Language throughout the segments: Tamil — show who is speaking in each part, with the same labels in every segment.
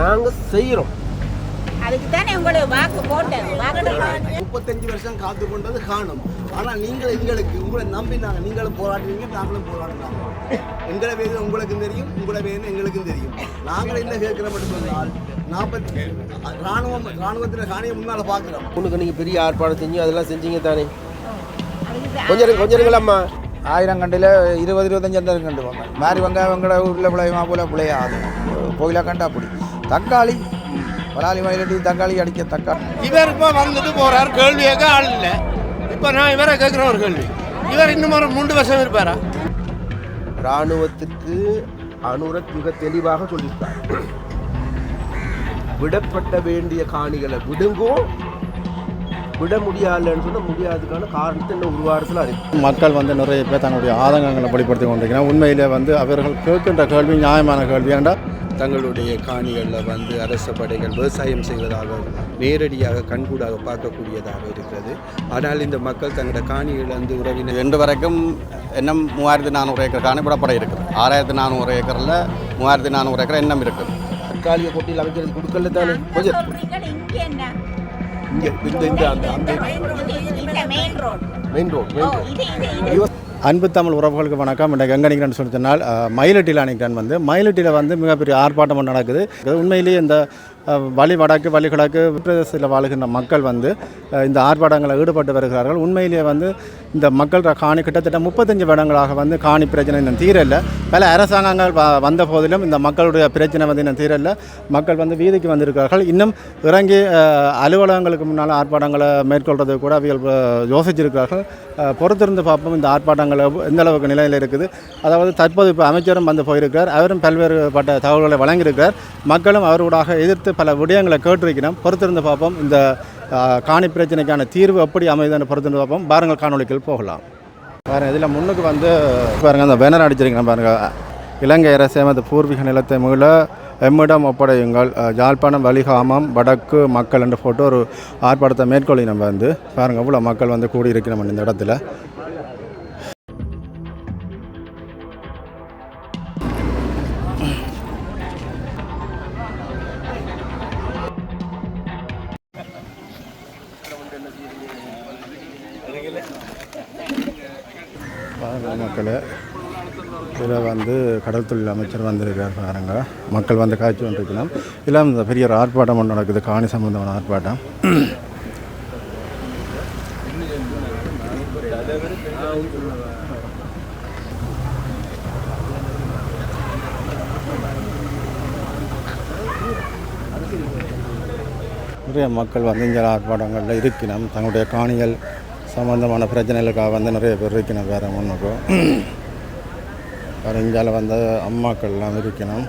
Speaker 1: நாங்கள் செய்கிறோம்
Speaker 2: முப்பத்தஞ்சு வருஷம் காத்து கொண்டது காணும். ஆனால் நீங்கள் எங்களுக்கு உங்களை நம்பி நாங்கள் நீங்களும் போராடுறீங்க நாங்களும் போராடுறாங்க எங்களை வேது உங்களுக்கும் தெரியும் உங்களை வேது எங்களுக்கும் தெரியும். நாங்கள் என்ன கேட்குற மட்டும் சொன்னால் நாற்பத்தி ராணுவம் ராணுவத்தில் காணியை முன்னால் பார்க்குறோம்.
Speaker 1: உனக்கு நீங்கள் பெரிய ஆர்ப்பாடம் செஞ்சு அதெல்லாம் செஞ்சீங்க தானே? கொஞ்சம் கொஞ்சம் இருங்களம்மா
Speaker 3: ஆயிரம் கண்டில் இருபது இருபத்தஞ்சு அந்த கண்டு வாங்க மாறி வெங்காயம் வெங்கட ஊரில் பிள்ளையமா போல பிள்ளையாது கோயிலாக கண்டா அப்படி தக்காளி. பலாலி மயிலட்டி தக்காளி அடிக்க தக்காளி
Speaker 4: இவர் இப்போ வந்துட்டு போறார் கேள்வி கேட்க ஆள் இல்லை. இப்போ நான் இவரை கேட்குற ஒரு கேள்வி. இவர் இன்னும் ஒரு மூன்று வருஷம் இருப்பாரா?
Speaker 1: இராணுவத்துக்கு அனுரத் மிக தெளிவாக சொல்லியிருக்கார். விடப்பட்ட வேண்டிய காணிகளை விடுங்கோ விட முடியலன்னு சொன்னால் முடியாததுக்கான காரணத்தை இன்னும் ஒரு வாரத்தில் அறிவிக்கும்
Speaker 5: மக்கள் வந்து நிறைய பேர் தங்களுடைய ஆதங்கங்களை வெளிப்படுத்தி கொண்டிருக்கிறார் உண்மையிலே வந்து அவர்கள் கேட்கின்ற கேள்வி நியாயமான கேள்வி. ஏன்டா
Speaker 6: தங்களுடைய காணிகளில் வந்து அரச படைகள் விவசாயம் செய்வதாக நேரடியாக கண்கூடாக பார்க்கக்கூடியதாக இருக்கிறது. ஆனால் இந்த மக்கள் தங்களோட காணிகளை வந்து உறவினர்
Speaker 5: இன்று வரைக்கும் இன்னும் மூவாயிரத்தி நானூறு ஏக்கர் காணிப்படப்பட இருக்குது. ஆறாயிரத்தி நானூறு ஏக்கரில் மூவாயிரத்தி நானூறு ஏக்கர் இன்னும் இருக்குது.
Speaker 1: தற்காலிக கொட்டியில் அமைக்கிறது கொடுக்கல தானே கொஞ்சம்
Speaker 7: இங்க என்ன?
Speaker 1: இந்த இந்த அந்த
Speaker 7: மெயின் ரோட்
Speaker 1: மெயின் ரோட்
Speaker 5: அன்பு தமிழ் உறவுகளுக்கு வணக்கம். இன்றைக்கு எங்கே நிற்கிறேன்னு சொல்லி சொன்னால் மயிலட்டியில் அன்றைக்கி வந்து மயிலட்டியில் வந்து மிகப்பெரிய ஆர்ப்பாட்டம் நடக்குது. உண்மையிலேயே இந்த வழி வடக்கு வழி கிழக்கு பிரதேசத்தில் வாழ்கின்ற மக்கள் வந்து இந்த ஆர்ப்பாட்டங்களில் ஈடுபட்டு வருகிறார்கள். உண்மையிலேயே வந்து இந்த மக்கள் காணி கிட்டத்தட்ட முப்பத்தஞ்சு வருடங்களாக வந்து காணி பிரச்சனை இன்னும் தீரல. பல அரசாங்கங்கள் வ- வந்த போதிலும் இந்த மக்களுடைய பிரச்சனை வந்து இன்னும் தீரல. மக்கள் வந்து வீதிக்கு வந்திருக்கிறார்கள். இன்னும் இறங்கி அலுவலகங்களுக்கு முன்னால் ஆர்ப்பாட்டங்களை மேற்கொள்வது கூட அவர்கள் யோசிச்சிருக்கிறார்கள். பொறுத்திருந்து பார்ப்போம் இந்த ஆர்ப்பாட்டங்கள் எந்த அளவுக்கு நிலையில் இருக்குது. அதாவது தற்போது இப்போ அமைச்சரும் வந்து போயிருக்கிறார். அவரும் பல்வேறுபட்ட தகவல்களை வழங்கியிருக்கிறார். மக்களும் அவரோடாக எதிர்த்து பல விடயங்களை கேட்டிருக்கிறோம் பொறுத்திருந்து பார்ப்போம். இந்த காணி பிரச்சனைக்கான தீர்வு எப்படி அமைதுன்னு பொறுத்திருந்து பார்ப்போம். பாருங்கள் காணொலிகள் போகலாம். பாருங்க இதில் முன்னுக்கு வந்து பாருங்கள் அந்த பேனர் அடிச்சிருக்கிறேன் பாருங்கள் இலங்கை அரசே அந்த பூர்வீக நிலத்தை மீள எம்மிடம் ஒப்படையுங்கள். அஹ், யாழ்ப்பாணம் வலிகாமம் வடக்கு மக்கள் என்று போட்டு ஒரு ஆர்ப்பாட்டத்தை மேற்கொள்ளி நம்ம வந்து. பாருங்கள் இவ்வளோ மக்கள் வந்து கூடியிருக்கிறோம் இந்த இடத்துல. வந்து கடல் தொழில் அமைச்சர் வந்திருக்கிறார் பாருங்க. மக்கள் வந்து காய்ச்சி கொண்டிருக்கணும். எல்லாம் இந்த பெரிய ஒரு ஆர்ப்பாட்டம் ஒன்று நடக்குது. காணி சம்பந்தமான ஆர்ப்பாட்டம். நிறைய மக்கள் வந்து இங்கே ஆர்ப்பாட்டங்களில் இருக்கணும். தங்களுடைய காணிகள் சம்பந்தமான பிரச்சனைகளுக்காக வந்து நிறைய பேர் இருக்கணும் வேறு ஒன்றுக்கும் இந்தியாவில் வந்து அம்மாக்கள்லாம் இருக்கணும்.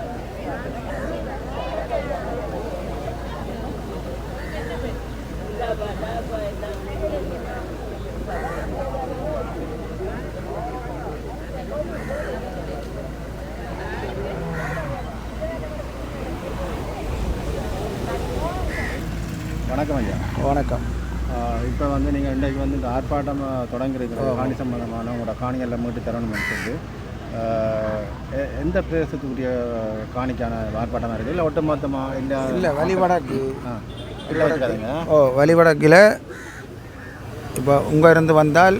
Speaker 5: வணக்கம் ஐயா.
Speaker 3: வணக்கம்.
Speaker 5: இப்போ வந்து நீங்கள் இன்றைக்கு வந்து இந்த ஆர்ப்பாட்டம் தொடங்கியிருக்கிற காணி சம்பந்தமான உங்களோட காணிகளில் மீட்டு தரணும்னு சொல்லி எந்த பிரதேசத்துக்குரிய காணிக்கான ஆர்ப்பாட்டமாக இருக்குது? இல்லை ஒட்டுமொத்தமாக இல்லை
Speaker 3: இல்லை வழிவடக்கு ஓ வழிவடக்கில் இப்போ உங்கள் இருந்து வந்தால்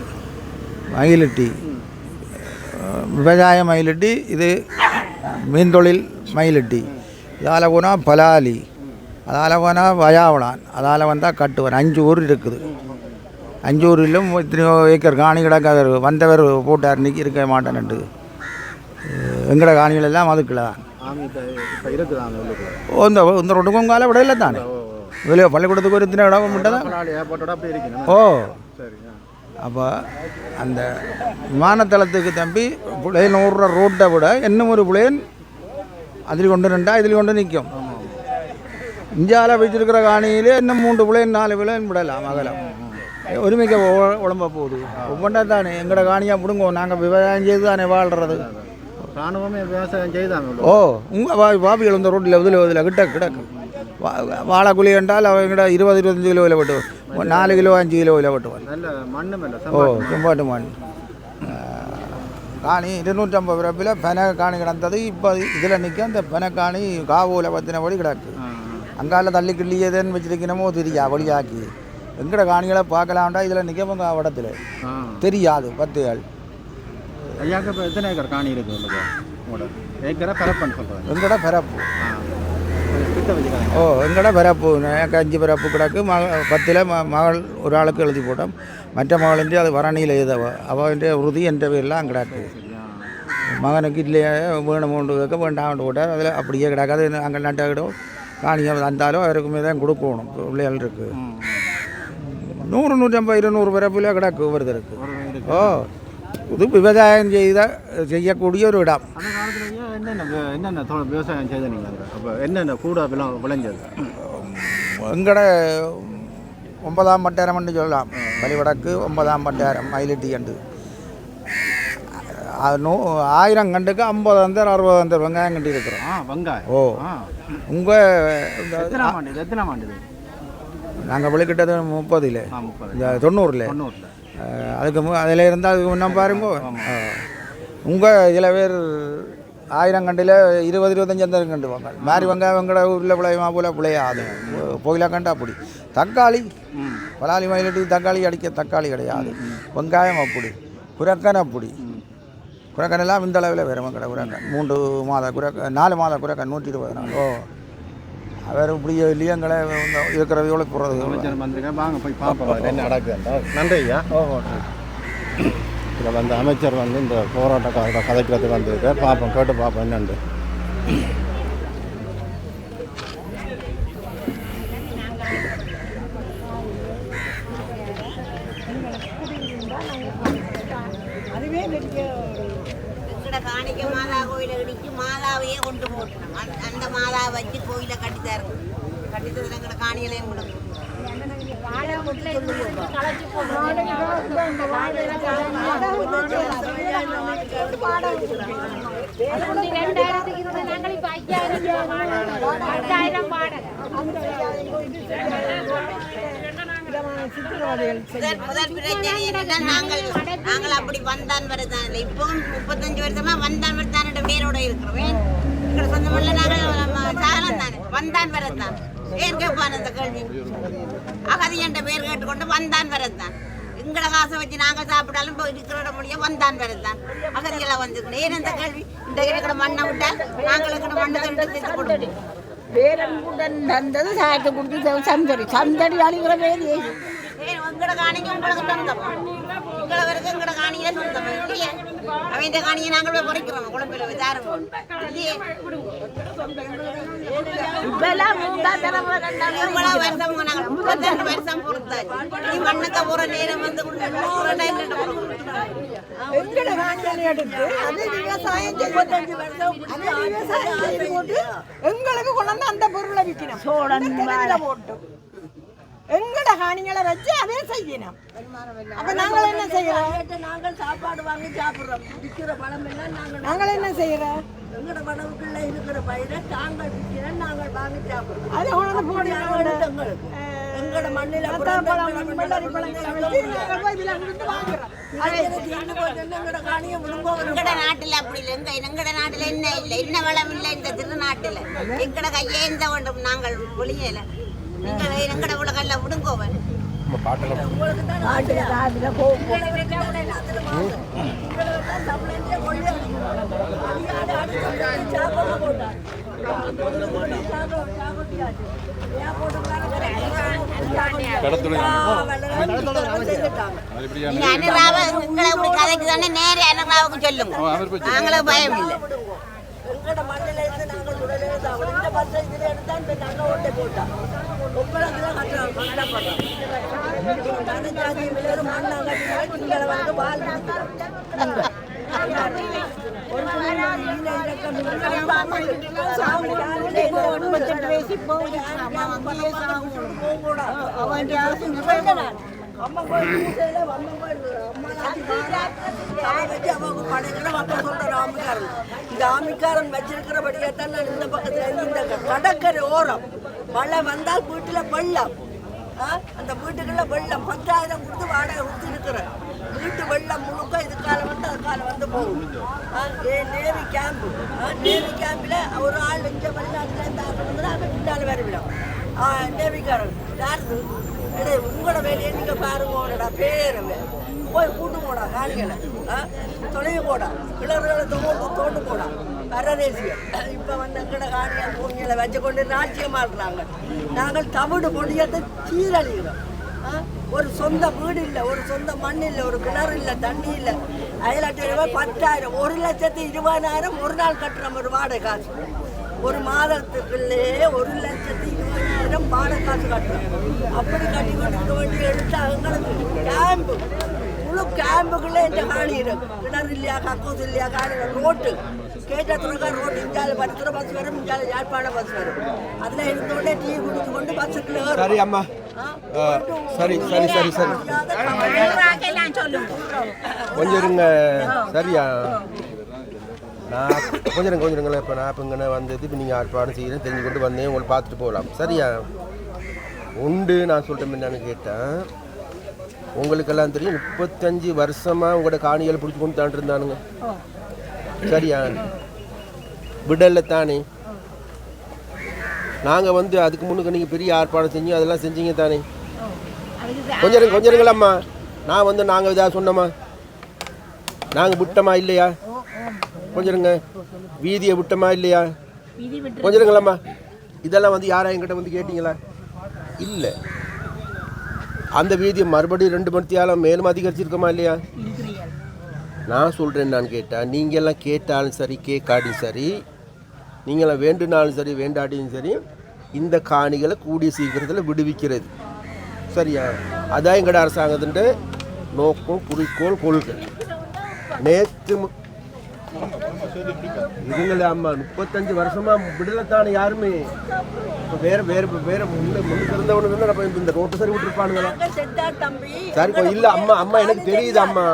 Speaker 3: மயிலிட்டி. விவசாய மயிலிட்டி இது மீன் தொழில் மயிலிட்டி இதால் போனால் பலாலி அதால் போனால் வயாவளான் அதால் வந்தால் கட்டுவன். அஞ்சு ஊர் இருக்குது. அஞ்சு ஊரிலும் எத்தனையோ ஏக்கர் காணி கிடக்க அவர் வந்தவர் போட்டார் இன்னைக்கு இருக்க மாட்டேன்ட்டு. எங்கட காணிகள் எல்லாம் ஓ இந்த இந்த ரொட்டுக்கும் கால விட இல்லை தானே? வெளியே பள்ளிக்கூடத்துக்கு ஒரு இத்தனை இடம்
Speaker 5: இருக்கணும்
Speaker 3: ஓ. அப்போ அந்த விமானத்தளத்துக்கு தம்பி புலையன் ஓடுற ரோட்டை விட இன்னும் ஒரு புலையன் அதில் கொண்டு நின்றா இதில் கொண்டு நிற்கும் இந்தியாவில் வச்சிருக்கிற காணியிலே இன்னும் மூன்று புலையன் நாலு புலையன் விடலாம் அகலம் ஒருமிக்க உடம்ப போகுது. ஒவ்வொன்றா தானே. எங்களோட காணியாக பிடுங்கோ நாங்கள் விவசாயம் செய்து தானே வாழ்கிறது
Speaker 5: ராணுவமே விவசாயம் செய்தாங்க
Speaker 3: ஓ உங்கள் வா பாபிகள் இந்த ரோட்டில் இதில் இதில் கிட்ட கிடக்கு. வாழைக்குழி என்றால் அவங்ககிட்ட இருபது இருபத்தஞ்சு கிலோவில் வெட்டுவோம் நாலு கிலோ அஞ்சு கிலோவில் வெட்டுவோம்
Speaker 5: நல்ல மண்ணும்
Speaker 3: ஓ செம்பாட்டு மண். காணி இருநூற்றம்பது பிறப்பில் பென காணி கிடந்தது. இப்போ இதில் நிற்க அந்த பென காணி காவூல பற்றினபடி கிடக்கு. அங்கால தள்ளி கிள்ளியதுன்னு வச்சிருக்கணுமோ தெரியா வழியாக்கி. எங்கட காணிகளை பார்க்கலாம்டா இதில் நிற்க இடத்துல தெரியாது பத்துகள்
Speaker 5: ஐயாக்கு இப்போ எத்தனை ஏக்கர் காணி இருக்குது உங்களுக்கு? உங்களோட? ஏக்கரை பரப்பன்னு சொல்கிறேன்
Speaker 3: எங்கட பிறப்பு
Speaker 5: கிட்ட வச்சுக்கிறேன்
Speaker 3: ஓ எங்கட பிறப்பு எனக்கு அஞ்சு பிறப்பு கிடக்கு. மக பத்தில் ம மகள் ஒரு ஆளுக்கு எழுதி போட்டோம். மற்ற மகளின்றி அது வரணியில் எழுதவ அவன் உறுதி என்ற பேர்லாம் கிடக்கு மகனுக்கு இல்லையே வேணுமோண்டு கேட்க வேண்டாம் போட்டார். அதில் அப்படியே கிடக்காது. அங்கே நட்டாக்கிடும். காணியை தந்தாலும் அவருக்குமே தான் கொடுக்கணும். பிள்ளைகள் இருக்குது நூறு நூற்றம்பது இருநூறு பிறப்பில் கிடக்கு ஒருத்தருக்கு ஓ. இது விவசாயம் செய்த செய்யக்கூடிய ஒரு இடம்
Speaker 5: அந்த காலத்துலயே என்னென்ன வி- என்னென்ன விவசாயம் செய்த நீங்கள் அப்போ என்னென்ன கூட விளை விளைஞ்சது
Speaker 3: எங்கட ஒன்பதாம் பட்டாரம்னு சொல்லலாம் வழிவடக்கு ஒன்பதாம் பட்டாரம் மயிலிட்டி கண்டு நூ ஆயிரம் கண்டுக்கு ஐம்பது அந்தர் அறுபது அந்தர் வெங்காயம் கண்டு இருக்கிறோம்
Speaker 5: ஆ வெங்காயம்
Speaker 3: ஓ
Speaker 5: ஆ
Speaker 3: உங்கள்
Speaker 5: ஆண்டு இது எத்தனாம் ஆண்டு
Speaker 3: நாங்கள் விழுக்கிட்டது முப்பதில்
Speaker 5: ஆ முப்பது
Speaker 3: இந்த தொண்ணூறில்
Speaker 5: தொண்ணூறில்
Speaker 3: அதுக்கு மு அதில் இருந்தால் அதுக்கு முன்ன பாருங்க. உங்கள் இதில் பேர் ஆயிரம் கண்டில் இருபது இருபத்தஞ்சு அந்த கண்டு வாங்க மாறி வெங்காயம் வெங்கட ஊரில் பிள்ளையமா போல பிள்ளையாது போயில கண்டா அப்படி தக்காளி. பலாலி மயிலட்டி தக்காளி அடிக்க தக்காளி கிடையாது. வெங்காயம் அப்படி. குரக்கன் அப்படி. குரக்கன் எல்லாம் இந்த அளவில் வேறு கடை குரக்கன். மூன்று மாத குரக்க நாலு மாத குரக்கன் நூற்றி இருபது நாள். ஓ. அவர் இப்படி இல்லையங்களை இருக்கிறவையோட போகிறது
Speaker 5: அமைச்சர் வந்திருக்கேன் வாங்க போய் பார்ப்போம். என்ன நடக்குதுண்டா நன்றி ஐயா. இதில் வந்து அமைச்சர் வந்து இந்த போராட்டக்காரோட கதைக்கிறதுக்கு வந்திருக்கார் பார்ப்போம் கேட்டு பார்ப்போம் என்னண்டு
Speaker 7: எங்கட காணிக்க மாதா கோயிலை இடிச்சு மாதாவையே கொண்டு போட்டணும் அந்த- அந்த மாதாவை வச்சு கோயிலை கட்டித்தாரு கட்டித்ததுல எங்கட காணிகளையும் கொடுக்கும் முதல் முதல் பிரச்சனை நாங்கள் நாங்கள் அப்படி வந்தான் வரதான் இல்லை. இப்பவும் முப்பத்தஞ்சு வருஷமா வந்தான் வரதான் பேரோட இருக்கிறோம். எங்கட சொந்த நாங்கள் சாகலம் தானே. வந்தான் வரத்தான் ஏன் கேட்பான் அந்த கேள்வி. அகதி என்ற பேர் கேட்டுக்கொண்டு வந்தான் வரத்தான் எங்கட காசை வச்சு நாங்கள் சாப்பிட்டாலும் இருக்கிற முடியும் வந்தான் வரத்தான் அகதிகளை வந்திருக்கணும் ஏன் அந்த கேள்வி? இந்த இருக்கிற மண்ணை விட்டால் நாங்கள் இருக்கிற மண்ணை கண்டு சேர்த்து கொடுக்கணும்
Speaker 8: பேரன்புடன் தந்தது சாயத்தை கொடுத்து சந்தடி. சந்தடி அழிகிற வேதி
Speaker 7: ஏன் உங்களோட காணிக்கு உங்களுக்கு சொந்தம். உங்களை வரைக்கும் எங்களோட காணியில சொந்தம். அவன் இந்த காணியை நாங்கள் போய் குறைக்கிறோம். குழம்பில விசாரம் வருஷம் நாங்கள் முப்பத்தெண்டு வருஷம் பொறுத்தாச்சு. நீ மண்ணுக்கு போற நேரம் வந்து
Speaker 8: எங்கட காணிகளை எடுத்து அதை விவசாயம் செய்வத்தஞ்சு வருஷம் அதை விவசாயம் செய்து போட்டு எங்களுக்கு கொண்டாந்து அந்த பொருளை விற்கணும். போட்டு. எங்கட காணிகளை வச்சு அதே செய்யணும் அப்ப நாங்கள் என்ன செய்யறோம்
Speaker 9: நாங்கள் சாப்பாடு வாங்கி சாப்பிடுறோம் விற்கிற பழம் எல்லாம் நாங்கள்
Speaker 8: நாங்கள் என்ன செய்யறோம்
Speaker 9: எங்களோட பணவுக்குள்ள இருக்கிற பயிரை நாங்கள் விற்கிறோம் நாங்கள் வாங்கி சாப்பிடுறோம்
Speaker 8: அதை கொண்டாந்து போட்டு
Speaker 9: எங்களுக்கு எங்களோட மண்ணில்
Speaker 7: எங்கட நாட்டுல அப்படி இல்லை எங்க எங்கட நாட்டுல என்ன இல்லை என்ன வளம் இல்லை இந்த திருநாட்டுல எங்கட கையே எந்த வேண்டும் நாங்கள் வெளியல நீங்கள் எங்கட உலகல்ல விடுங்கோவன் அனுராவ எங்களை இப்படி கதைக்கு தானே நேரே அனுராவுக்கு சொல்லுங்க நாங்களும் பயம் இல்லை
Speaker 9: எங்களோட மண்ணில் இருந்து நாங்கள் உடனே சாப்பிடுறோம் இந்த பத்து இதில் எடுத்தா இந்த நாங்கள் ஓட்டை போட்டோம். ஒப்பளம் தான் கட்டுறோம் கஷ்டப்படுறோம் தனஜாதி விளையாடும் மண்ணை கட்டினால் நீங்களை வந்து பால்
Speaker 8: முப்பத்தெட்டு வயசு இப்போ
Speaker 9: அம்மன் கோயில் ஆமிக்காரன் இந்த ஆமிக்காரன் வச்சிருக்கிறபடியே தான் நான் இந்த பக்கத்துல இருந்து இந்த கடற்கரை ஓரம் மழை வந்தால் வீட்டுல வெள்ளம் ஆ? அந்த வீட்டுக்குள்ள வெள்ளம் பத்தாயிரம் கொடுத்து வாடகை கொடுத்துருக்குறேன் வீட்டு வெள்ளம் முழுக்க இதுக்கால வந்து அதுக்கால வந்து போகும் ஆ, ஏ நேவி கேம்பு நேவி கேம்பில் ஒரு ஆள் இங்கே வெளிநாட்டில் இருந்து ஆள் வந்து அங்கே பின்னால் வருவிடும் நேவிக்காரன் யாரு எடே உங்களோட வேலையை நீங்கள் பாருங்க உங்களோட போய் கூட்டு போடா காணிகளை. தொலைவு போடா. கிணறுகளை தோண்டு தோண்டு போடா. பரதேசியம் இப்போ வந்து எங்கட காணிகள் பூமிகளை வச்சு கொண்டு நாட்டியமாக இருக்கிறாங்க. நாங்கள் தமிழ் மொழியத்தை சீரழிகிறோம். ஆ? ஒரு சொந்த வீடு இல்லை ஒரு சொந்த மண் இல்லை ஒரு கிணறு இல்லை தண்ணி இல்லை. அயலாட்டு ரூபாய் பத்தாயிரம் ஒரு லட்சத்து இருபதாயிரம் ஒரு நாள் கட்டுறோம் ஒரு வாடகை காசு. ஒரு மாதத்துக்குள்ளேயே ஒரு லட்சத்து இருபதாயிரம் வாடகை காசு கட்டுறோம் அப்படி கட்டி கொண்டு இருக்க வேண்டிய எடுத்து எங்களுக்கு கேம்பு முழு கேம்புக்குள்ளே இந்த காணி இருக்கு கிணறு இல்லையா கக்கூஸ் இல்லையா காணி ரோட்டு. கேட்டத்துறக்கா ரோட்டு. இஞ்சால படுத்துற பஸ் வரும் இஞ்சால யாழ்ப்பாணம் பஸ் வரும். அதில் இருந்தோடனே டீ குடிச்சு கொண்டு பஸ்ஸுக்குள்ள.
Speaker 1: சரி அம்மா. சரி சரி சரி சரி. கொஞ்சம் இருங்க. சரியா? நான் கொஞ்சம் இருங்க கொஞ்சம் இப்போ நான் இப்போ இங்கே வந்தது இப்போ நீங்கள் ஆர்ப்பாடம் செய்கிறேன் தெரிஞ்சு கொண்டு வந்தேன். உங்களை பார்த்துட்டு போகலாம். சரியா? உண்டு நான் சொல்கிறேன் என்னன்னு கேட்டேன். உங்களுக்கெல்லாம் தெரியும் முப்பத்தஞ்சு வருஷமாக உங்களோட காணிகளை பிடிச்சி கொண்டு தாண்டு இருந்தானுங்க. சரியா? விடல தானே? நாங்கள் வந்து அதுக்கு முன்னுக்கு நீங்கள் பெரிய ஆர்ப்பாடம் செஞ்சு அதெல்லாம் செஞ்சீங்க தானே? கொஞ்சம் கொஞ்சம் இருங்களம்மா நான் வந்து நாங்கள் இதாக சொன்னோமா? நாங்கள் விட்டோமா இல்லையா? கொஞ்சம் இருங்க வீதியை விட்டோமா இல்லையா? கொஞ்சம் இருங்களம்மா இதெல்லாம் வந்து யாரா என்கிட்ட வந்து கேட்டிங்களா? இல்லை. அந்த வீதியை மறுபடியும் ரெண்டு மணித்தியாலும் மேலும் அதிகரிச்சிருக்கோமா இல்லையா? நான் சொல்கிறேன் நான் கேட்டேன் நீங்கள் எல்லாம் கேட்டாலும் சரி கேட்காட்டியும் சரி நீங்களாம் வேண்டுனாலும் சரி வேண்டாட்டியும் சரி இந்த காணிகளை கூடிய சீக்கிரத்தில் விடுவிக்கிறது. சரியா? அதான் எங்கட அரசாங்கத்தின் நோக்கம் குறிக்கோள் கொள்கை. நேற்று இதுங்களே அம்மா. முப்பத்தஞ்சு வருஷமா விடலத்தானே யாருமே? இப்போ வேற வேற வேற முன்ன முன்னுக்கு இருந்தவனுக்கு வந்து நம்ம இந்த ரோட்டு சரி விட்டுருப்பானுங்களா சரி இல்லை அம்மா அம்மா எனக்கு தெரியுது அம்மா.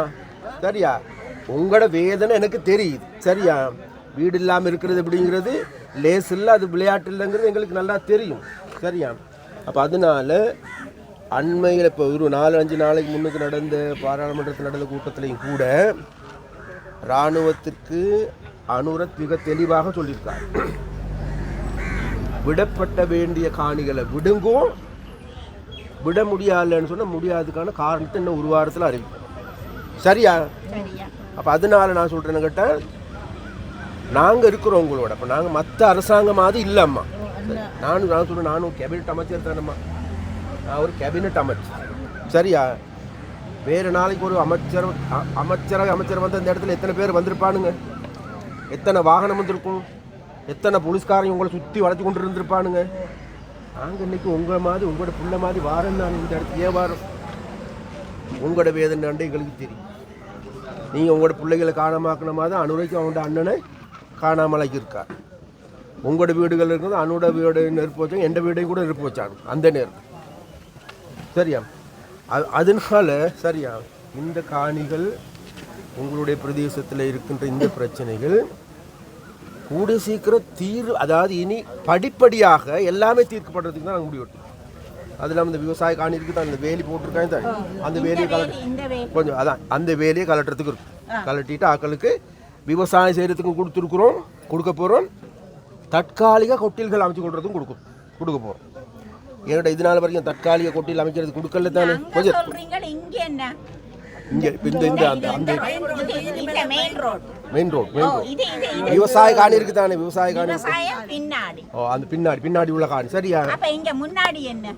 Speaker 1: சரியா? உங்களோட வேதனை எனக்கு தெரியுது. சரியா? வீடு இல்லாமல் இருக்கிறது அப்படிங்கிறது லேஸ் இல்லை அது விளையாட்டு இல்லைங்கிறது எங்களுக்கு நல்லா தெரியும். சரியா? அப்போ அதனால அண்மையில் இப்போ ஒரு நாலு அஞ்சு நாளைக்கு முன்னுக்கு நடந்த பாராளுமன்றத்தில் நடந்த கூட்டத்திலையும் கூட இராணுவத்திற்கு அனுரத் மிக தெளிவாக சொல்லியிருக்கார். விடப்பட்ட வேண்டிய காணிகளை விடுங்கும் விட முடியலன்னு சொன்னால் முடியாதுக்கான காரணத்தை இன்னும் ஒரு வாரத்தில் அறிவிக்கும். சரியா? அப்போ அதனால நான் சொல்கிறேன்னு கேட்டால் நாங்கள் இருக்கிறோம் உங்களோட. அப்போ நாங்கள் மற்ற அரசாங்கம் மாதிரி இல்லைம்மா நானும் நான் சொல்கிறேன் நானும் கேபினட் அமைச்சர் தானம்மா. நான் ஒரு கேபினட் அமைச்சர். சரியா? வேறு நாளைக்கு ஒரு அமைச்சர் அமைச்சராக அமைச்சர் வந்து அந்த இடத்துல எத்தனை பேர் வந்திருப்பானுங்க? எத்தனை வாகனம் வந்திருக்கும்? எத்தனை போலீஸ்காரங்க உங்களை சுற்றி வளர்த்து கொண்டு இருந்திருப்பானுங்க நாங்கள் இன்னைக்கு உங்களை மாதிரி உங்களோட பிள்ளை மாதிரி வாரம் நான் இந்த இடத்துக்கு ஏன் வாரம். உங்களோட வேதனை எங்களுக்கு தெரியும். நீங்கள் உங்களோட பிள்ளைகளை காணமாக்கின மாதிரி அனுரைக்கு அவங்களோட அண்ணனை காணாமலாக்கி இருக்கார். உங்களோட வீடுகள் இருக்குது அனோட வீடு நெருப்பு வச்சாங்க எந்த வீடையும் கூட நெருப்பு வச்சாங்க அந்த நேரம் சரியா? அது அதனால சரியா? இந்த காணிகள் உங்களுடைய பிரதேசத்தில் இருக்கின்ற இந்த பிரச்சனைகள் கூடிய சீக்கிரம் தீர் அதாவது இனி படிப்படியாக எல்லாமே தீர்க்கப்படுறதுக்கு தான் நாங்கள் முடிவெட்டோம் அது இல்லாமல் இந்த விவசாய காணி இருக்குது தான் இந்த வேலி போட்டிருக்காங்க தான்? அந்த வேலியை கலட்டு கொஞ்சம் அதான் அந்த வேலியை கலட்டுறதுக்கு இருக்கு கலட்டிட்டு ஆக்களுக்கு விவசாயம் செய்கிறதுக்கும் கொடுத்துருக்குறோம் கொடுக்க போகிறோம் தற்காலிக கொட்டில்கள் அமைச்சு கொடுறதுக்கும் கொடுக்கும் கொடுக்க போகிறோம் என்கிட்ட இது நாள் வரைக்கும் தற்காலிக கொட்டில் அமைக்கிறது கொடுக்கல தானே? கொஞ்சம்.
Speaker 7: இங்க
Speaker 1: இந்த இந்த அந்த அந்த
Speaker 7: main road
Speaker 1: main road main road
Speaker 7: இது இது இது.
Speaker 1: விவசாய காணி இருக்கு தானே விவசாய காணி
Speaker 7: பின்னாடி.
Speaker 1: ஓ அந்த பின்னாடி பின்னாடி உள்ள காணி. சரியா?
Speaker 7: அப்ப இங்க முன்னாடி என்ன?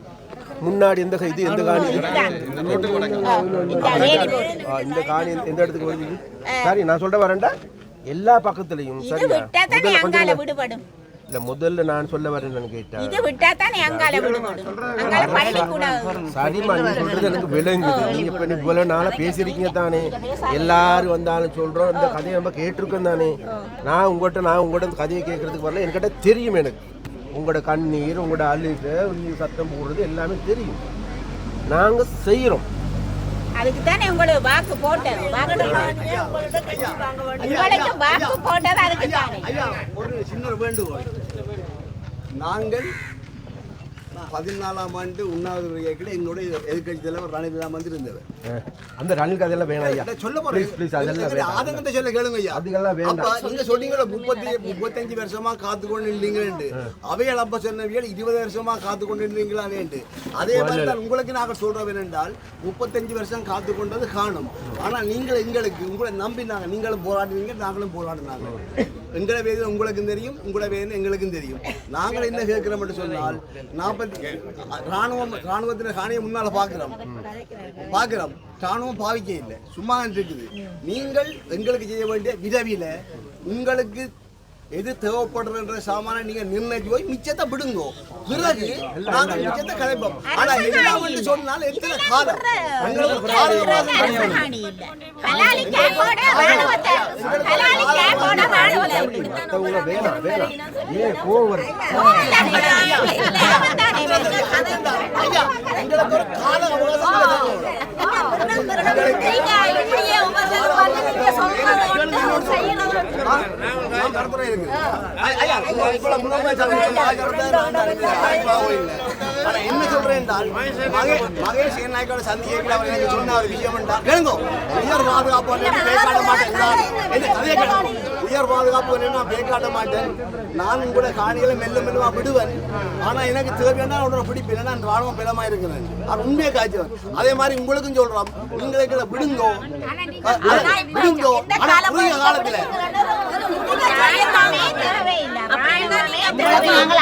Speaker 1: முன்னாடி எந்த கை- இது எந்த காணி?
Speaker 7: இந்த
Speaker 1: காணி. எந்த- இடத்துக்கு வருது? சரி நான் சொல்ல வரேன்டா எல்லா பக்கத்துலயும் சரியா? இல்ல முதல்ல நான் சொல்ல வரேன்னு கேட்டேன்.
Speaker 7: இது விட்டா தானே அங்கால அங்கால பள்ளிக்கூடம்
Speaker 1: சரிம்மா நீ சொல்றது எனக்கு விளங்குது. நீங்க இப்ப நீ இவ்வளவு நாளா பேசியிருக்கீங்க தானே? எல்லாரும் வந்தாலும் சொல்றோம். இந்த கதையை நம்ம கேட்டிருக்கோம் தானே? நான் உங்கள்கிட்ட நான் உங்கள்கிட்ட இந்த கதையை கேட்கறதுக்கு வரல. என்கிட்ட தெரியும் எனக்கு. உங்களோட கண்ணீர் உங்களோட அழுக நீங்க சத்தம் போடுறது எல்லாமே தெரியும். நாங்க செய்யறோம்
Speaker 7: அதுக்கு தானே உங்களுக்கு வாக்கு போட்டது. வாக்கு உங்களுக்கு வாக்கு போட்டது அதுக்கு தானே
Speaker 2: ஐயா ஒரு சின்ன வேண்டுகோள். நாங்கள் பதினாலாம் ஆண்டு உண்ணாவிரத இயக்கில் எங்களுடைய எதிர்கட்சி தலைவர் ரணில் வந்து இருந்தவர்
Speaker 1: அந்த ரணில் கதையெல்லாம் வேணாம் ஐயா.
Speaker 2: சொல்ல
Speaker 1: ப்ளீஸ் அதெல்லாம்
Speaker 2: ஆதங்கத்தை சொல்ல கேளுங்க ஐயா.
Speaker 1: அதுக்கெல்லாம் வேண்டாம்.
Speaker 2: நீங்க சொன்னீங்களா முப்பத்தி முப்பத்தஞ்சு வருஷமா காத்து கொண்டு இருந்தீங்கன்னு அவையால் அப்ப சொன்னவியல் இருபது வருஷமா காத்து கொண்டு இருந்தீங்களான்னு அதே மாதிரி தான் உங்களுக்கு நாங்கள் சொல்றோம் என்னென்றால் முப்பத்தஞ்சு வருஷம் காத்து கொண்டது காணும். ஆனா நீங்கள் எங்களுக்கு உங்களை நம்பி நாங்கள் நீங்களும் போராடுவீங்க நாங்களும் போராடினாங்க. எங்களை வேதனை உங்களுக்கும் தெரியும் உங்களை வேதனை எங்களுக்கும் தெரியும். நாங்கள் என்ன கேட்கிறோம் என்று சொன்னால் நாற்பத்தி ராணுவம் ராணுவத்தின காணியை முன்னால் பார்க்குறோம். பார்க்குறோம். ராணுவம் பாவிக்க இல்லை. சும்மா இருக்குது. நீங்கள் எங்களுக்கு செய்ய வேண்டிய விதவியில் உங்களுக்கு எது தேவைப்படுறன்ற சாமான நீங்க நிர்ணயிச்சு போய் மிச்சத்தை விடுங்கோ. பிறகு நாங்கள் மிச்சத்தை கலைப்போம். ஆனா எல்லாம் வந்து சொன்னால் எத்தனை காலம்? எங்களுக்கு காலம் மாதம்
Speaker 7: ஹலாலி கேக்கோட ராணுவத்தை ஹலாலி கேக்கோட ராணுவத்தை
Speaker 1: மற்றவங்க வேணாம் வேணாம் ஏன் கோவம் வருது
Speaker 2: ஐயா எங்களுக்கு ஒரு கால அவகாசம் கடத்துறை இருக்கு ஐயா இவ்வளவு முன்னாடி ஆனா என்ன சொல்றேன் என்றால் மகே மகேஷ் நாயக்கோட எனக்கு சொன்ன ஒரு விஷயம் என்றால் கேளுங்க உயர் பாதுகாப்பு பேக்காட மாட்டேன் என்ன கதையை உயர் பாதுகாப்பு நான் பேக்காட மாட்டேன் நான் கூட காணிகளை மெல்ல மெல்லமா விடுவேன் ஆனா எனக்கு தேவையான உடனே பிடிப்பேன் நான் ராணுவ பலமா இருக்கிறேன் அது உண்மையை காய்ச்சல் அதே மாதிரி உங்களுக்கும் சொல்றோம் நீங்களை விடுங்கோ விடுங்கோ ஆனா குறுகிய காலத்துல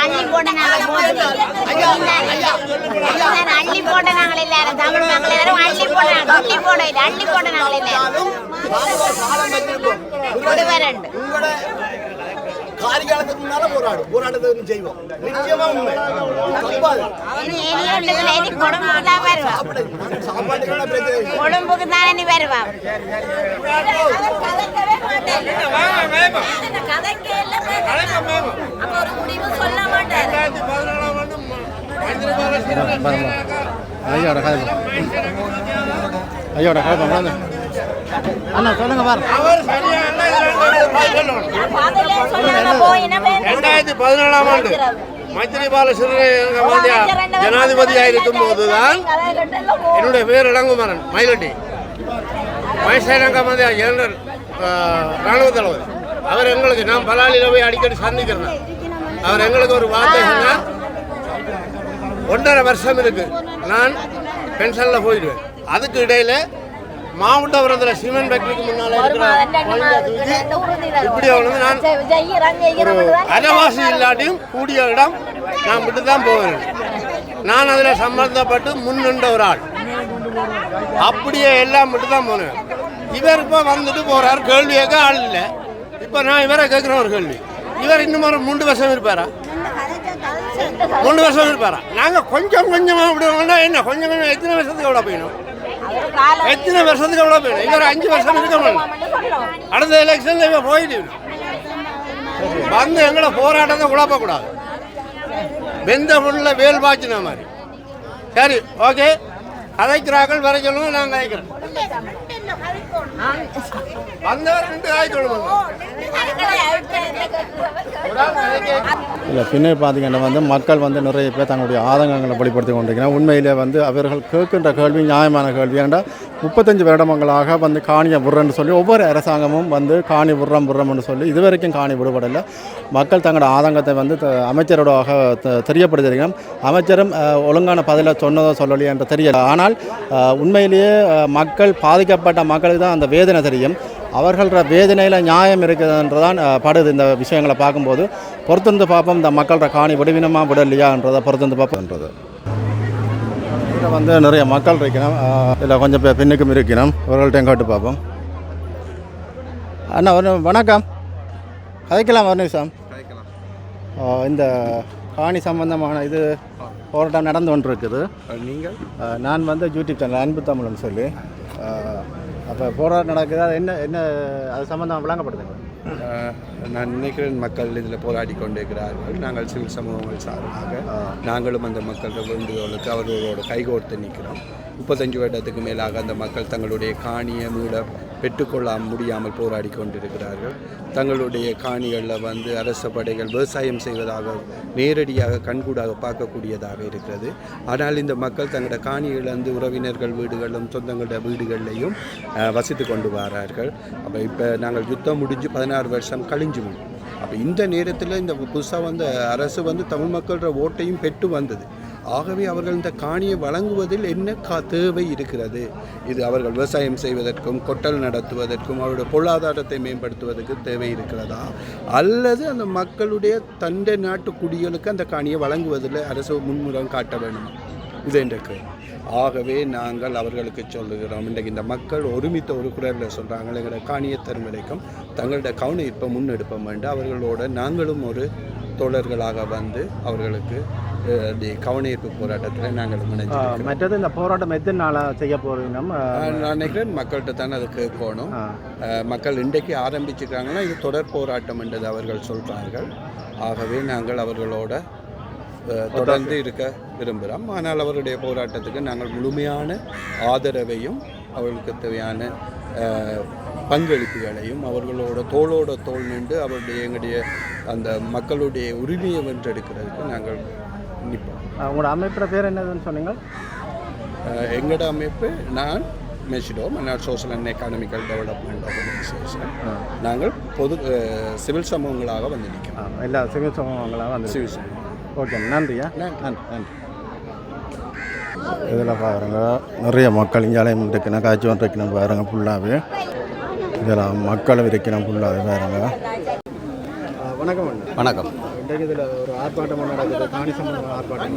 Speaker 7: அள்ளி போட்ட நாங்கள் அள்ளி போட்ட நாங்கள் எல்லாரும் தமிழ் நாங்கள் எல்லாரும் அள்ளி போட அள்ளி போட அள்ளி போட்ட நாங்கள் எல்லாரும்
Speaker 2: நாங்கள் காரிகாலத்துக்கு முன்னால போராடும். போராட்டத்தை செய்வோம் நிச்சயமா உண்மை. தப்பாது. சாப்பாட்டுக்கான பிரச்சனை.
Speaker 7: கொழும்புக்கு தானே நீ வருவா
Speaker 5: ஐயோட கதை ஐயோட கதை வந்து அண்ணா சொல்லுங்க பாரு
Speaker 4: ரெண்டாயிரத்தி பதினேழாம் ஆண்டு மைத்திரிபால ஜனாதிபதியாக இருக்கும் போதுதான் என்னுடைய பேர் இளங்குமரன் மயிலட்டி. மைசேலங்கா மந்தியா ஜெனரல் ராணுவ தளபதி. அவர் எங்களுக்கு நான் பலாலியில் போய் அடிக்கடி சந்திக்கிறேன். அவர் எங்களுக்கு ஒரு வார்த்தை சொன்னார் ஒன்றரை வருஷம் இருக்கு. நான் பென்ஷனில் போயிடுவேன். அதுக்கு இடையில மாவட்டபுரத்தில் சிமெண்ட் ஃபேக்டரிக்கு முன்னால் இருக்கிற இப்படி வந்து நான் ஒரு அரைவாசி இல்லாட்டியும் கூடிய இடம் நான் விட்டு தான் போவேன். நான் அதில் சம்பந்தப்பட்டு முன்னின்ற ஒரு ஆள். அப்படியே எல்லாம் விட்டு தான் போனேன். இவர் இப்போ வந்துட்டு போறார். கேள்வி கேட்க ஆள் இல்லை. இப்போ நான் இவரை கேட்குற ஒரு கேள்வி. இவர் இன்னும் ஒரு மூன்று வருஷம் இருப்பாரா? மூணு வருஷம் இருப்பாரா? நாங்கள் கொஞ்சம் கொஞ்சமாக விடுவோம்னா என்ன? கொஞ்சம் கொஞ்சம் எத்தனை வருஷத்துக்கு எவ்வளோ போயிடும்? எத்தனை வருஷத்துக்கு எவ்வளோ போயிடும்? ஒரு அஞ்சு வருஷம் இருக்க மாட்டோம் அடுத்த எலெக்ஷனில் இவன் போயிட்டு வந்து எங்களை போராட்டத்தை குழப்பக்கூடாது வெந்த புண்ணில் வேல் பாய்ச்சின மாதிரி. சரி ஓகே கதைக்கிறார்கள் வர சொல்லுங்க நான் கதைக்கிறேன். வந்தவர் ரெண்டு காய்
Speaker 5: இல்லை பின்னே பார்த்தீங்கன்னா வந்து மக்கள் வந்து நிறைய பேர் தங்களுடைய ஆதங்கங்களை வெளிப்படுத்தி கொண்டிருக்கிறாங்க உண்மையிலே வந்து அவர்கள் கேட்கின்ற கேள்வி நியாயமான கேள்வி. ஏன்டா முப்பத்தஞ்சு வருடங்களாக வந்து காணியை விடுறேன்னு சொல்லி ஒவ்வொரு அரசாங்கமும் வந்து காணி விடுறோம் விடுறோம்னு சொல்லி இது வரைக்கும் காணி விடுபடலை. மக்கள் தங்களோட ஆதங்கத்தை வந்து அமைச்சரோடாக த- அமைச்சரும் ஒழுங்கான பதிலை சொன்னதோ சொல்லலையே என்று தெரியல. ஆனால் உண்மையிலேயே மக்கள் பாதிக்கப்பட்ட மக்களுக்கு தான் அந்த வேதனை தெரியும். அவர்களோட வேதனையில் நியாயம் இருக்குதுன்றதான் படுது இந்த விஷயங்களை பார்க்கும்போது. பொறுத்திருந்து பார்ப்போம் இந்த மக்களோட காணி விடுவினமா விடலையான்றதை பொறுத்திருந்து பார்ப்போம்ன்றது இதில் வந்து நிறைய மக்கள் இருக்கணும் இதில் கொஞ்சம் பேர் பின்னுக்கும் இருக்கணும் அவர்கள்ட்டையும் கேட்டு பார்ப்போம். அண்ணா ஒரு வணக்கம். கதைக்கலாம் நிமிஷம். ஆ, இந்த காணி சம்பந்தமான இது போராட்டம் நடந்து கொண்டு இருக்குது
Speaker 6: நீங்கள்?
Speaker 5: நான் வந்து யூடியூப் சேனல் அன்பு தமிழ்னு சொல்லி. அப்போ போராட்டம் நடக்குது. அது என்ன என்ன அது சம்மந்தமாக விளங்கப்படுதுங்க
Speaker 6: அஹ், நான் நினைக்கிறேன் மக்கள் இதில் போராடி கொண்டிருக்கிறார்கள். நாங்கள் சிவில் சமூகங்கள் சார்பாக நாங்களும் அந்த மக்களோட வேண்டுகோளுக்கு அவர்களோட கைகோர்த்து நிற்கிறோம். முப்பத்தஞ்சு வருடத்துக்கு மேலாக அந்த மக்கள் தங்களுடைய காணிய மூட பெற்றுக்கொள்ள முடியாமல் போராடி கொண்டிருக்கிறார்கள். தங்களுடைய காணிகளில் வந்து அரச படைகள் விவசாயம் செய்வதாக நேரடியாக கண்கூடாக பார்க்கக்கூடியதாக இருக்கிறது. ஆனால் இந்த மக்கள் தங்களோட காணிகள் வந்து உறவினர்கள் வீடுகளிலும் சொந்தங்களோட வீடுகளிலையும் வசித்து கொண்டு வரார்கள். அப்போ இப்போ நாங்கள் யுத்தம் முடிஞ்சு பதினாறு வருஷம் கழிஞ்சு அப்போ இந்த நேரத்தில் இந்த புதுசாக வந்த அரசு வந்து தமிழ் மக்களோட ஓட்டையும் பெற்று வந்தது. ஆகவே அவர்கள் இந்த காணியை வழங்குவதில் என்ன கா தேவை இருக்கிறது? இது அவர்கள் விவசாயம் செய்வதற்கும் கொட்டல் நடத்துவதற்கும் அவருடைய பொருளாதாரத்தை மேம்படுத்துவதற்கு தேவை இருக்கிறதா? அல்லது அந்த மக்களுடைய தண்டை நாட்டு குடிகளுக்கு அந்த காணியை வழங்குவதில் அரசு முன்முறம் காட்ட வேண்டும்? இது என்ற கேள்வி. ஆகவே நாங்கள் அவர்களுக்கு சொல்லுகிறோம் இன்றைக்கு இந்த மக்கள் ஒருமித்த ஒரு குரலில் சொல்கிறாங்க எங்களோட காணியை தரும் வரைக்கும் தங்களோட கவனம் இப்போ முன்னெடுப்போம் வேண்டும் அவர்களோட நாங்களும் ஒரு தோழர்களாக வந்து அவர்களுக்கு கவனஈர்ப்பு போராட்டத்தில் நாங்கள் முனைஞ்சிருக்கிறோம்
Speaker 5: மற்றது இந்த போராட்டம் எத்தனை நாளாக செய்ய போகிறீங்க
Speaker 6: நான் நினைக்கிறேன் மக்கள்கிட்ட தானே அது கேட்கணும் மக்கள் இன்றைக்கு ஆரம்பிச்சிருக்காங்கன்னா இது தொடர் போராட்டம் என்றது அவர்கள் சொல்கிறார்கள் ஆகவே நாங்கள் அவர்களோட தொடர்ந்து இருக்க விரும்புகிறோம் ஆனால் அவருடைய போராட்டத்துக்கு நாங்கள் முழுமையான ஆதரவையும் அவர்களுக்கு தேவையான பங்களிப்புகளையும் அவர்களோட தோளோட தோள் நின்று அவருடைய எங்களுடைய அந்த மக்களுடைய உரிமையை வென்றெடுக்கிறதுக்கு நாங்கள் நிற்போம்
Speaker 5: உங்களோட அமைப்போட பேர் என்னதுன்னு சொன்னீங்க?
Speaker 6: எங்களோட அமைப்பு நான் மெஷிடோ Mannar social and economical development organisation நாங்கள் பொது சிவில் சமூகங்களாக வந்து நிற்கிறோம்.
Speaker 5: எல்லா சிவில் சமூகங்களாக வந்து
Speaker 6: சிவில் சமூகம்.
Speaker 5: ஓகே நன்றியா நன்றி. நன்றி இதில் பாருங்க நிறைய மக்கள் இங்காலையும் இருக்கணும் காய்ச்சி வந்து இருக்கணும் பாருங்க ஃபுல்லாகவே இதில் மக்களும் இருக்கணும் ஃபுல்லாகவே பாருங்க. வணக்கம் அண்ணா.
Speaker 10: வணக்கம்.
Speaker 5: இன்றைக்கு இதில் ஒரு ஆர்ப்பாட்டம் நடக்குது. காணி சம்பந்தமான ஆர்ப்பாட்டம்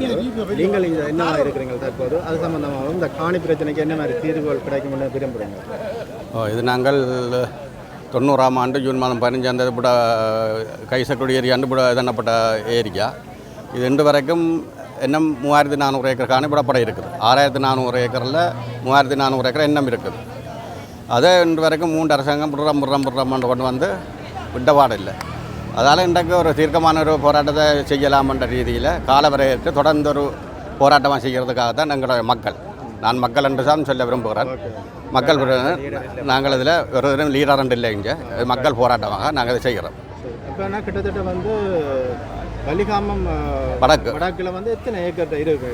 Speaker 5: நீங்கள் இங்கே என்ன இருக்கிறீங்க தற்போது? அது சம்பந்தமாகவும் இந்த காணி பிரச்சனைக்கு என்ன மாதிரி தீர்வுகள் கிடைக்கும்னு விரும்புகிறீங்க
Speaker 10: ஓ, இது நாங்கள் தொண்ணூறாம் ஆண்டு ஜூன் மாதம் பதினஞ்சாம் தேதி கூட கைசக்குடி ஏரியாண்டு கூட இதனப்பட்ட ஏரியா. இது இன்று வரைக்கும் இன்னும் மூவாயிரத்தி நானூறு ஏக்கர் காணி விடப்பட இருக்குது. ஆறாயிரத்தி நானூறு ஏக்கரில் மூவாயிரத்தி நானூறு ஏக்கர் இன்னும் இருக்குது. அதே இன்று வரைக்கும் மூன்று அரசாங்கம் புறம் புறம் புறம் கொண்டு வந்து விட்டபாடில்லை அதால் இன்றைக்கு ஒரு தீர்க்கமான ஒரு போராட்டத்தை செய்யலாம்ன்ற ரீதியில் காலவரையற்று தொடர்ந்து ஒரு போராட்டமாக செய்கிறதுக்காக தான் எங்களுடைய மக்கள். நான் மக்கள் என்று தான் சொல்ல விரும்புகிறேன். மக்கள் நாங்கள் இதில் ஒரு லீடர் இல்லை இங்கே. மக்கள் போராட்டமாக நாங்கள் இதை செய்கிறோம்.
Speaker 5: கிட்டத்தட்ட வந்து வலிகாமம்
Speaker 10: வடக்கு.
Speaker 5: வடக்கில் வந்து எத்தனை ஏக்கர் இருக்கு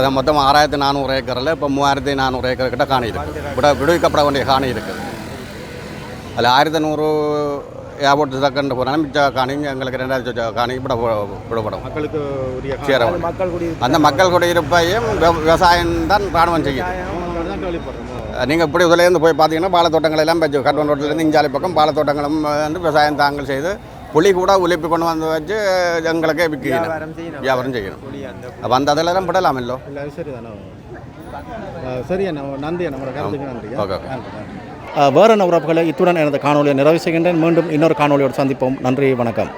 Speaker 10: அது மொத்தம் ஆறாயிரத்தி நானூறு ஏக்கரில் இப்போ மூவாயிரத்தி நானூறு ஏக்கர் கிட்ட காணி இருக்குது விட விடுவிக்கப்பட வேண்டிய காணி இருக்குது அதில் ஆயிரத்தி நூறு செகண்ட் போனாலும் மிச்ச காணி எங்களுக்கு ரெண்டாயிரத்தி சொச்ச காணி விட விடப்படும்
Speaker 5: மக்களுக்கு உரிய
Speaker 10: சேர வேண்டும். அந்த மக்கள் குடியிருப்பையும் விவ- விவசாயம் தான் ராணுவம் செய்யும் நீங்கள் இப்படி இதுலேருந்து போய் பார்த்தீங்கன்னா பாலத்தோட்டங்கள் எல்லாம் வச்சு கட்வன் ரோட்டிலேருந்து இஞ்சாலை பக்கம் பாலத்தோட்டங்களும் வந்து விவசாயம் தாங்கள் செய்து புளி கூட உலிப்பி கொண்டு வந்து வச்சு எங்களுக்கே விற்கணும் வியாபாரம் செய்யணும். அப்போ அந்த அதெல்லாம் விடலாமல்லோ
Speaker 5: இல்லை நன்றி
Speaker 10: ஓகே, ஓகே.
Speaker 5: வேறு உறவுகளை இத்துடன் எனது காணொலியை நிறைவு செய்கின்றேன். மீண்டும் இன்னொரு காணொலியோடு சந்திப்போம். நன்றி வணக்கம்.